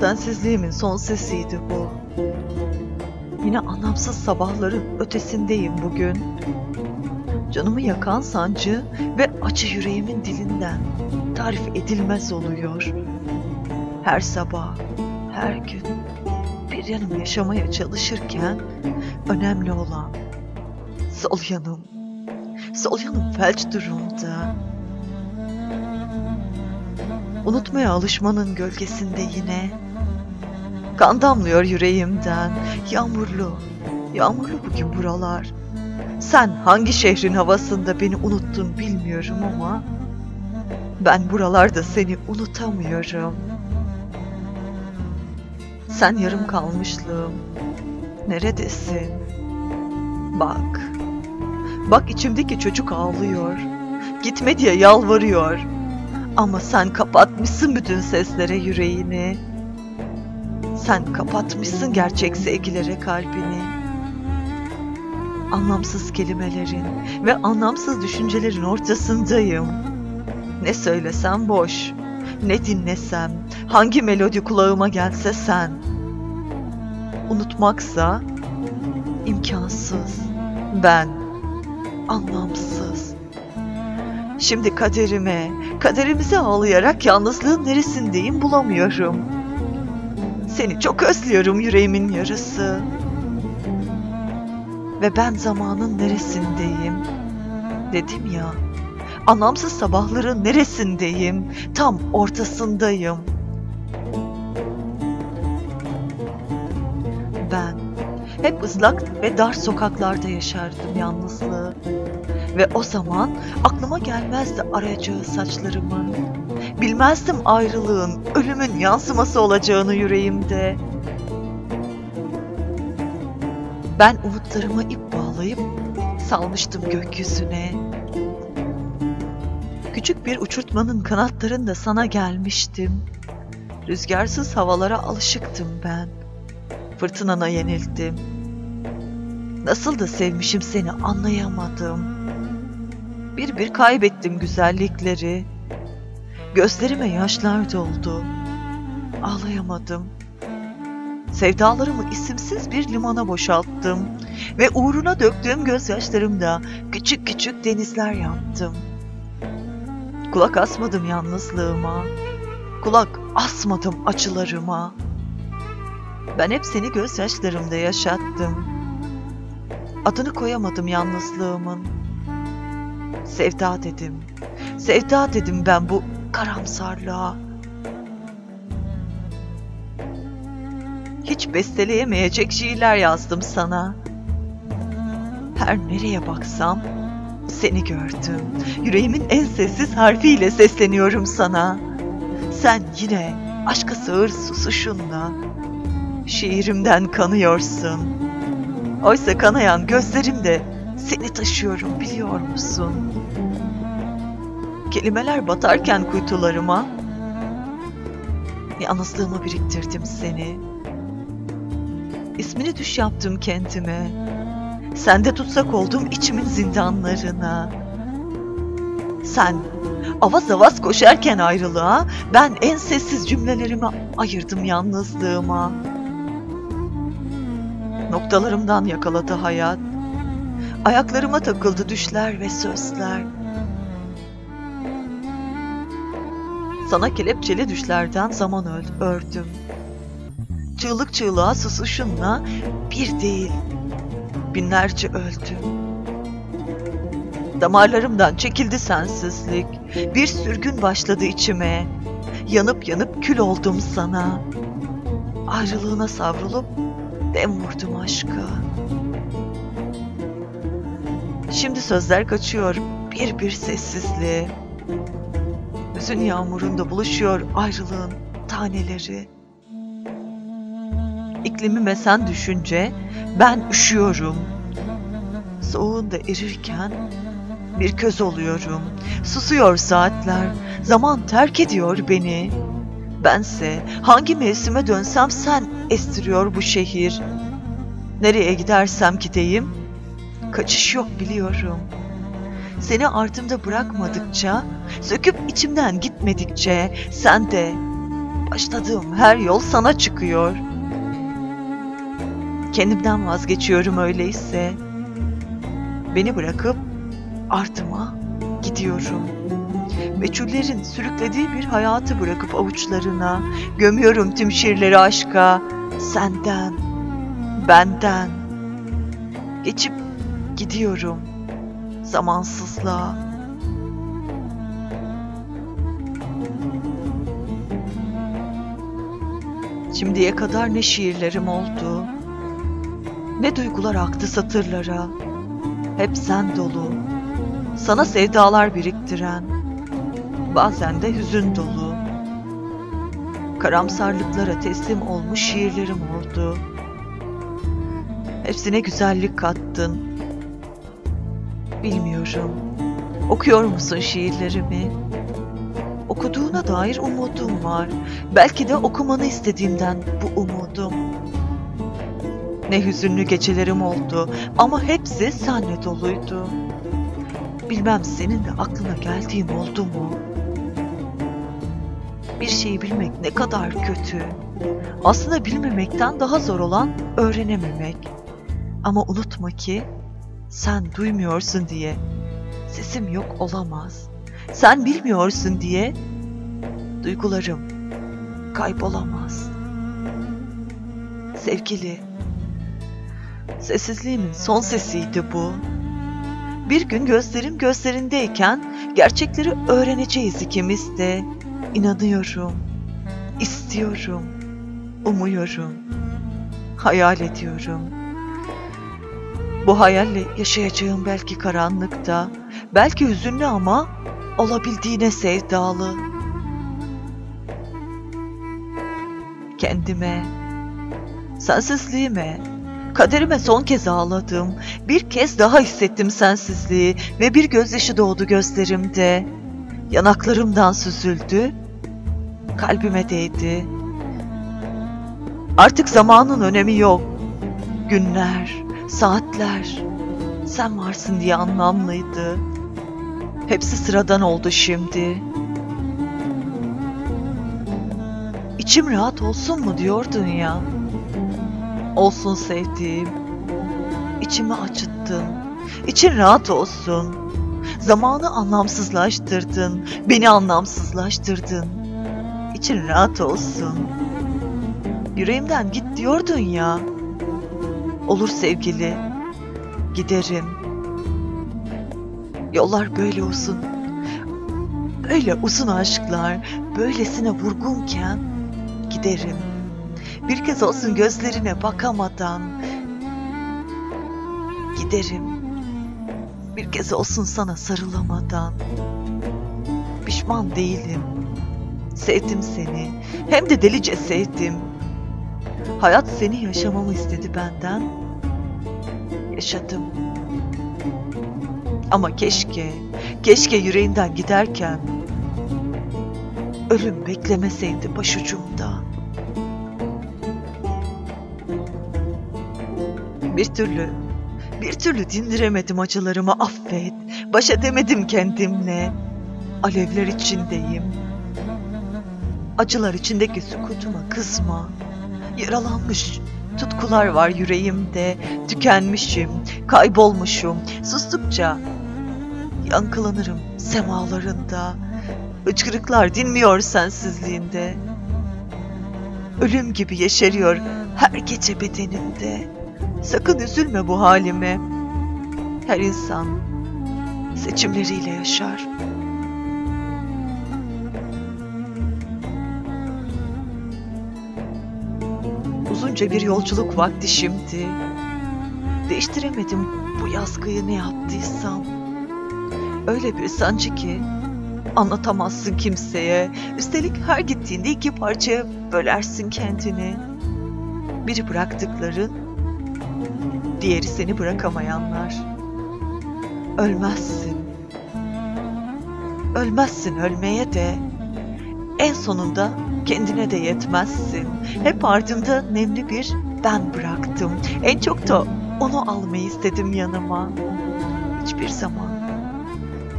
Sensizliğimin son sesiydi bu. Yine anlamsız sabahların ötesindeyim bugün. Canımı yakan sancı ve acı yüreğimin dilinden tarif edilmez oluyor. Her sabah, her gün bir yanım yaşamaya çalışırken önemli olan sol yanım. Sol yanım felç durumda. Unutmaya alışmanın gölgesinde yine kan damlıyor yüreğimden. Yağmurlu, yağmurlu bugün buralar. Sen hangi şehrin havasında beni unuttun bilmiyorum ama ben buralarda seni unutamıyorum. Sen yarım kalmışlığım. Neredesin? Bak. Bak içimdeki çocuk ağlıyor. Gitme diye yalvarıyor. Ama sen kapatmışsın bütün seslere yüreğini. Sen kapatmışsın gerçek sevgilere kalbini. Anlamsız kelimelerin ve anlamsız düşüncelerin ortasındayım. Ne söylesem boş, ne dinlesem, hangi melodi kulağıma gelse sen. Unutmaksa imkansız, ben anlamsız. Şimdi kaderime, kaderimize ağlayarak yalnızlığın neresindeyim bulamıyorum. Seni çok özlüyorum yüreğimin yarısı. Ve ben zamanın neresindeyim? Dedim ya, anlamsız sabahların neresindeyim? Tam ortasındayım. Hep ıslak ve dar sokaklarda yaşardım yalnızlığı. Ve o zaman aklıma gelmezdi arayacağı saçlarımın. Bilmezdim ayrılığın, ölümün yansıması olacağını yüreğimde. Ben umutlarıma ip bağlayıp salmıştım gökyüzüne. Küçük bir uçurtmanın kanatlarında sana gelmiştim. Rüzgarsız havalara alışıktım ben. Fırtınana yenildim. Nasıl da sevmişim seni anlayamadım. Bir bir kaybettim güzellikleri. Gözlerime yaşlar doldu. Ağlayamadım. Sevdalarımı isimsiz bir limana boşalttım ve uğruna döktüğüm gözyaşlarımda küçük küçük denizler yaptım. Kulak asmadım yalnızlığıma. Kulak asmadım acılarıma. Ben hep seni gözyaşlarımda yaşattım. Adını koyamadım yalnızlığımın. Sevda dedim. Sevda dedim ben bu karamsarlığa. Hiç besteleyemeyecek şiirler yazdım sana. Her nereye baksam seni gördüm. Yüreğimin en sessiz harfiyle sesleniyorum sana. Sen yine aşka sığır susuşunla şiirimden kanıyorsun. Oysa kanayan gözlerimde seni taşıyorum biliyor musun? Kelimeler batarken kuytularıma yalnızlığımı biriktirdim seni. İsmini düş yaptım kendime. Sende tutsak oldum içimin zindanlarına. Sen avaz avaz koşarken ayrılığa, ben en sessiz cümlelerimi ayırdım yalnızlığıma. Noktalarımdan yakaladı hayat. Ayaklarıma takıldı düşler ve sözler. Sana kelepçeli düşlerden zaman ördüm. Çığlık çığlığa susuşunla bir değil, binlerce öldüm. Damarlarımdan çekildi sensizlik. Bir sürgün başladı içime. Yanıp yanıp kül oldum sana. Ayrılığına savrulup dem vurdum aşka. Şimdi sözler kaçıyor bir bir sessizliğe. Hüzün yağmurunda buluşuyor ayrılığın taneleri. İklimime sen düşünce ben üşüyorum. Soğuğunda erirken bir köz oluyorum. Susuyor saatler, zaman terk ediyor beni. Bense hangi mevsime dönsem sen estiriyor bu şehir. Nereye gidersem gideyim, kaçış yok biliyorum. Seni ardımda bırakmadıkça, söküp içimden gitmedikçe sen de başladığım her yol sana çıkıyor. Kendimden vazgeçiyorum öyleyse. Beni bırakıp ardıma gidiyorum. Meçhullerin sürüklediği bir hayatı bırakıp avuçlarına gömüyorum tüm şiirleri aşka. Senden, benden geçip gidiyorum zamansızlığa. Şimdiye kadar ne şiirlerim oldu, ne duygular aktı satırlara. Hep sen dolu, sana sevdalar biriktiren, bazen de hüzün dolu. Karamsarlıklara teslim olmuş şiirlerim oldu. Hepsine güzellik kattın. Bilmiyorum. Okuyor musun şiirlerimi? Okuduğuna dair umudum var. Belki de okumanı istediğimden bu umudum. Ne hüzünlü gecelerim oldu ama hepsi senle doluydu. Bilmem senin de aklına geldiğim oldu mu? Bir şeyi bilmek ne kadar kötü. Aslında bilmemekten daha zor olan öğrenememek. Ama unutma ki sen duymuyorsun diye sesim yok olamaz. Sen bilmiyorsun diye duygularım kaybolamaz. Sevgili, sessizliğimin son sesiydi bu. Bir gün gözlerim gözlerindeyken gerçekleri öğreneceğiz ikimiz de. İnanıyorum, istiyorum, umuyorum, hayal ediyorum. Bu hayalle yaşayacağım belki karanlıkta, belki hüzünlü ama olabildiğine sevdalı. Kendime, sensizliğime, kaderime son kez ağladım. Bir kez daha hissettim sensizliği ve bir gözyaşı doğdu gözlerimde. Yanaklarımdan süzüldü, kalbime değdi. Artık zamanın önemi yok. Günler, saatler, sen varsın diye anlamlıydı. Hepsi sıradan oldu şimdi. İçim rahat olsun mu diyordun ya. Olsun sevdiğim. İçimi acıttın. İçin rahat olsun. Zamanı anlamsızlaştırdın. Beni anlamsızlaştırdın. İçin rahat olsun. Yüreğimden git diyordun ya. Olur sevgili. Giderim. Yollar böyle uzun. Böyle uzun aşklar, böylesine vurgunken giderim. Bir kez olsun gözlerine bakamadan giderim. Bir kez olsun sana sarılamadan. Pişman değilim. Sevdim seni. Hem de delice sevdim. Hayat seni yaşamamı istedi benden. Yaşadım. Ama keşke, keşke yüreğinden giderken ölüm beklemeseydi başucumda. Bir türlü, bir türlü dindiremedim acılarımı affet. Baş edemedim kendimle. Alevler içindeyim. Acılar içindeki sukutuma kızma. Yaralanmış tutkular var yüreğimde. Tükenmişim, kaybolmuşum. Sustukça yankılanırım semalarında. Hıçkırıklar dinmiyor sensizliğinde. Ölüm gibi yeşeriyor her gece bedenimde. Sakın üzülme bu halime. Her insan seçimleriyle yaşar. Uzunca bir yolculuk vakti şimdi. Değiştiremedim bu yazgıyı ne yaptıysam. Öyle bir sancı ki anlatamazsın kimseye. Üstelik her gittiğinde iki parçaya bölersin kendini. Biri bıraktıkların, diğeri seni bırakamayanlar. Ölmezsin. Ölmezsin ölmeye de. En sonunda kendine de yetmezsin. Hep ardında nemli bir ben bıraktım. En çok da onu almayı istedim yanıma. Hiçbir zaman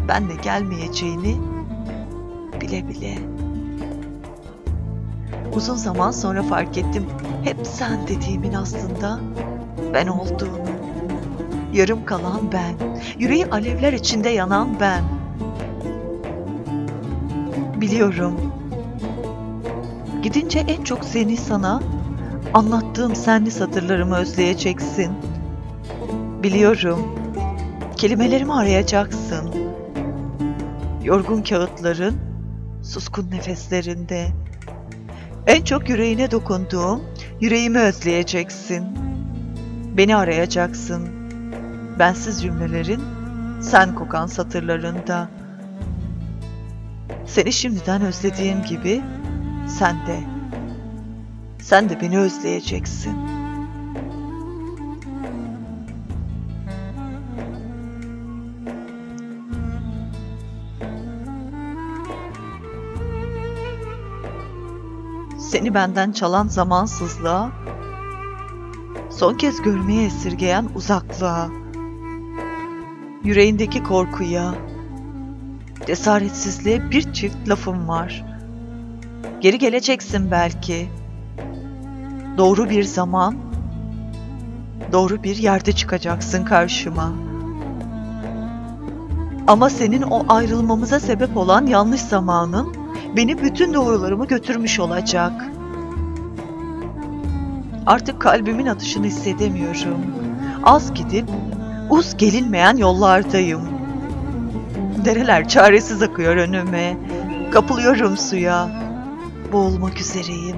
benle gelmeyeceğini bile bile. Uzun zaman sonra fark ettim hep sen dediğimin aslında ben olduğunu. Yarım kalan ben, yüreği alevler içinde yanan ben. Biliyorum. Gidince en çok seni sana anlattığım senli satırlarımı özleyeceksin. Biliyorum. Kelimelerimi arayacaksın. Yorgun kağıtların suskun nefeslerinde. En çok yüreğine dokunduğum yüreğimi özleyeceksin. Beni arayacaksın. Bensiz cümlelerin sen kokan satırlarında. Seni şimdiden özlediğim gibi sen de. Sen de beni özleyeceksin. Seni benden çalan zamansızlığa, son kez görmeye esirgeyen uzaklığa, yüreğindeki korkuya, cesaretsizliğe bir çift lafım var. Geri geleceksin belki. Doğru bir zaman, doğru bir yerde çıkacaksın karşıma. Ama senin o ayrılmamıza sebep olan yanlış zamanın beni bütün doğrularımı götürmüş olacak. Artık kalbimin atışını hissedemiyorum. Az gidip uz gelinmeyen yollardayım. Dereler çaresiz akıyor önüme. Kapılıyorum suya. Boğulmak üzereyim.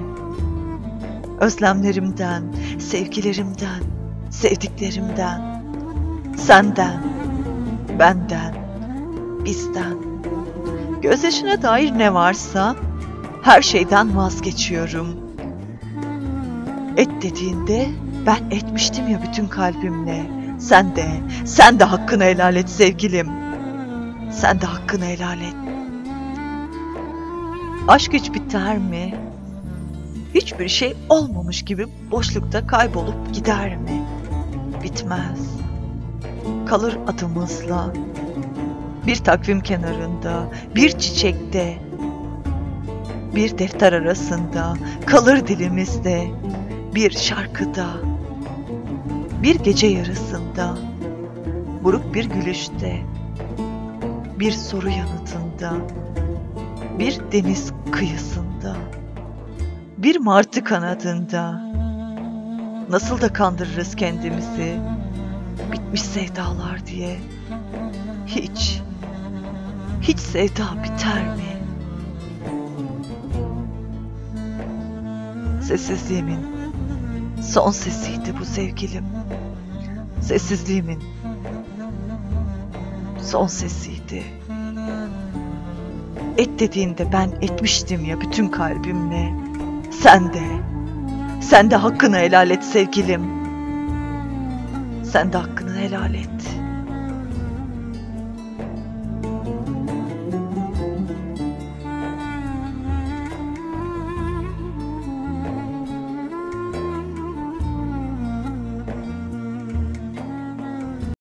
Özlemlerimden, sevgilerimden, sevdiklerimden, senden, benden, bizden. Gözyaşına dair ne varsa her şeyden vazgeçiyorum. Et dediğinde ben etmiştim ya bütün kalbimle. Sen de, sen de hakkını helal et sevgilim. Sen de hakkını helal et. Aşk hiç biter mi? Hiçbir şey olmamış gibi boşlukta kaybolup gider mi? Bitmez. Kalır adımızla. Bir takvim kenarında, bir çiçekte, bir defter arasında, kalır dilimizde, bir şarkıda, bir gece yarısında, buruk bir gülüşte, bir soru yanıtında, bir deniz kıyısında, bir martı kanadında. Nasıl da kandırırız kendimizi, bitmiş sevdalar diye. Hiç, hiç sevda biter mi? Sessizliğimin son sesiydi bu sevgilim. Sessizliğimin son sesiydi. Et dediğinde ben etmiştim ya bütün kalbimle. Sen de, sen de hakkını helal et sevgilim. Sen de hakkını helal et.